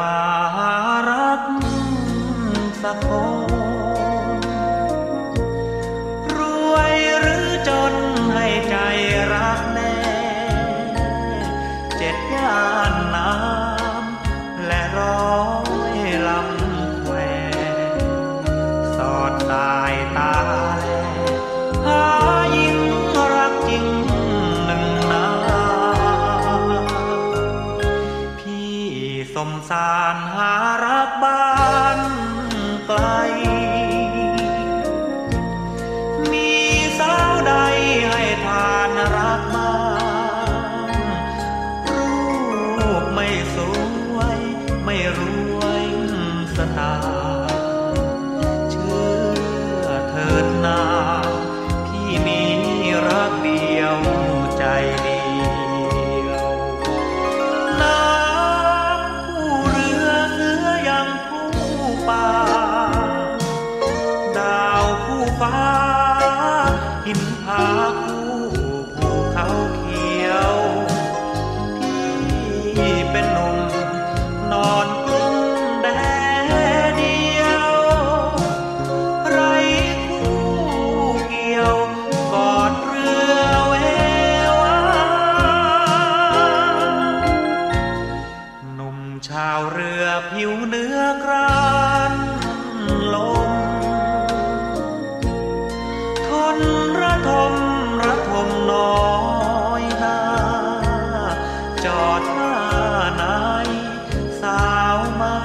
มารักสักคนรวยหรือจนให้ใจรักแน่เจ็ดย่านน้ำและร้อยลำแควสอดสายตา มสารหารักบ้านไกล มีสาวใดให้ทานรักบ้างรูปไม่สวย ไม่รวยสตาาคู่ภูเขาเขียวพี่เป็นหนุ่มนอนกลุ้มแดเดียว ไรคู่เกี่ยวกอดเรือเววาหนุ่มชาวเรือผิวเนื้อกรา นายสาวไม่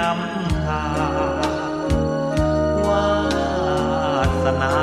นำทางวาสนา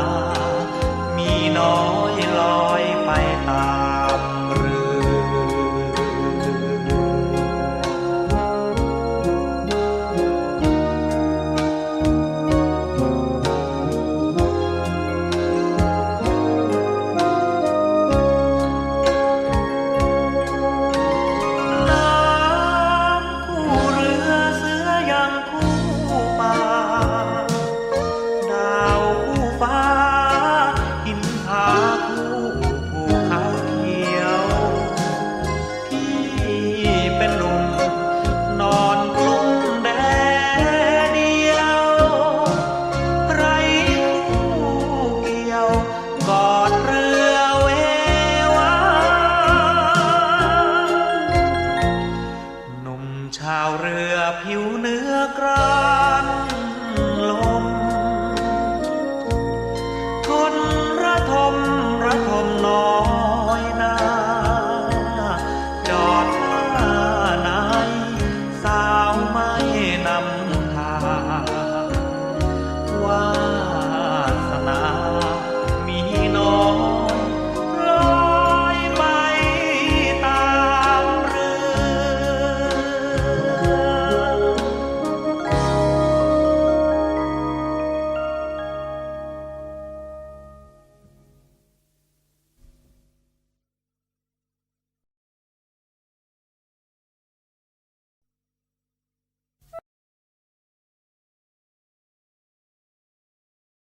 ข่าวเรือผิวเนื้อกรา